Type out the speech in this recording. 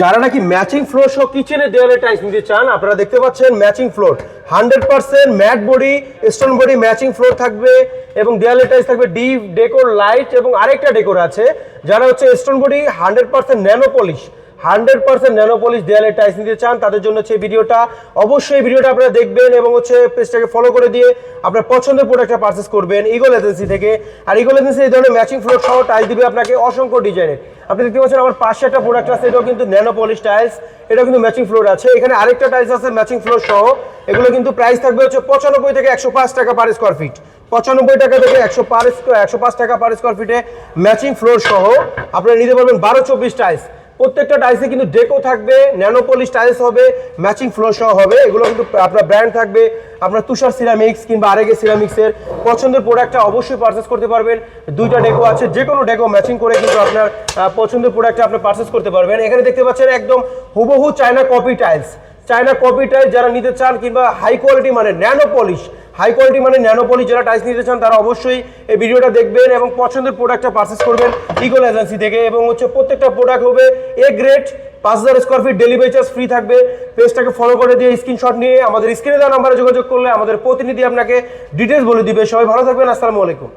যারা নাকি matching floor সহ কিচেনে দেওয়ালে টাইলস নিতে চান, আপনারা দেখতে পাচ্ছেন matching floor hundred percent matt body stone body matching floor থাকবে এবং দেওয়ালে টাইলস থাকবে ডিপ ডেকোর লাইট এবং আরেকটা ডেকোর আছে, যারা হচ্ছে stone body hundred percent nano polish hundred percent nano polish দেয়ালে টাইলস নিতে চান, তাদের জন্য হচ্ছে ভিডিওটা। অবশ্যই ভিডিওটা আপনারা দেখবেন এবং হচ্ছে পেজটাকে ফলো করে দিয়ে আপনার পছন্দের প্রোডাক্টটা পারচেস করবেন ইগল এজেন্সি থেকে। আর ইগল এজেন্সি এই ধরনের ম্যাচিং ফ্লোর সহ টাইলস দিবে আপনাকে অসংখ্য ডিজাইনের আপনি দেখতে পাচ্ছেন আমার পাশে একটা প্রোডাক্ট আছে, এটাও কিন্তু ন্যানো পলিশ টাইলস এটা কিন্তু ম্যাচিং ফ্লোর আছে। এখানে আরেকটা টাইলস আছে ম্যাচিং ফ্লোর সহ, এগুলো কিন্তু প্রাইস থাকবে হচ্ছে পঁচানব্বই থেকে একশো পাঁচ টাকা পার স্কোয়ার ফিট পঁচানব্বই টাকা থেকে একশো পার একশো পাঁচ টাকা পার স্কোয়ার ফিটে ম্যাচিং ফ্লোর সহ আপনারা নিতে পারবেন বারো চব্বিশ টাইলস। প্রত্যেকটা টাইলসে কিন্তু ডেকো থাকবে ন্যানোপলিশ টাইলস হবে ম্যাচিং ফ্লোর সহ হবে, এগুলো কিন্তু আপনার ব্র্যান্ড থাকবে। আপনার তুষার সিরামিক্স কিংবা আরেগে সিরামিক্সের পছন্দের প্রোডাক্টটা অবশ্যই পারচেস করতে পারবেন। দুইটা ডেকো আছে যে কোনো ডেকো ম্যাচিং করে কিন্তু আপনার পছন্দের প্রোডাক্টটা আপনি পারচেস করতে পারবেন। এখানে দেখতে পাচ্ছেন একদম হুবহু China copy tiles China copy tiles যারা নিতে চান কিংবা হাই কোয়ালিটি মানে ন্যানো পলিশ হাই কোয়ালিটি মানে ন্যানো পলিশ যারা টাইলস নিতে চান, তারা অবশ্যই এই ভিডিওটা দেখবেন এবং পছন্দের প্রোডাক্টটা পারচেস করবেন ইগল এজেন্সি থেকে। এবং হচ্ছে প্রত্যেকটা প্রোডাক্ট হবে এ গ্রেড পাঁচ হাজার square feet delivery charge free থাকবে। পেজটাকে ফলো করে দিয়ে স্ক্রিনশট নিয়ে আমাদের স্ক্রিনে দেওয়া নাম্বারে যোগাযোগ করলে আমাদের প্রতিনিধি আপনাকে ডিটেলস বলে দিবে। সবাই ভালো থাকবেন, আসসালামু আলাইকুম।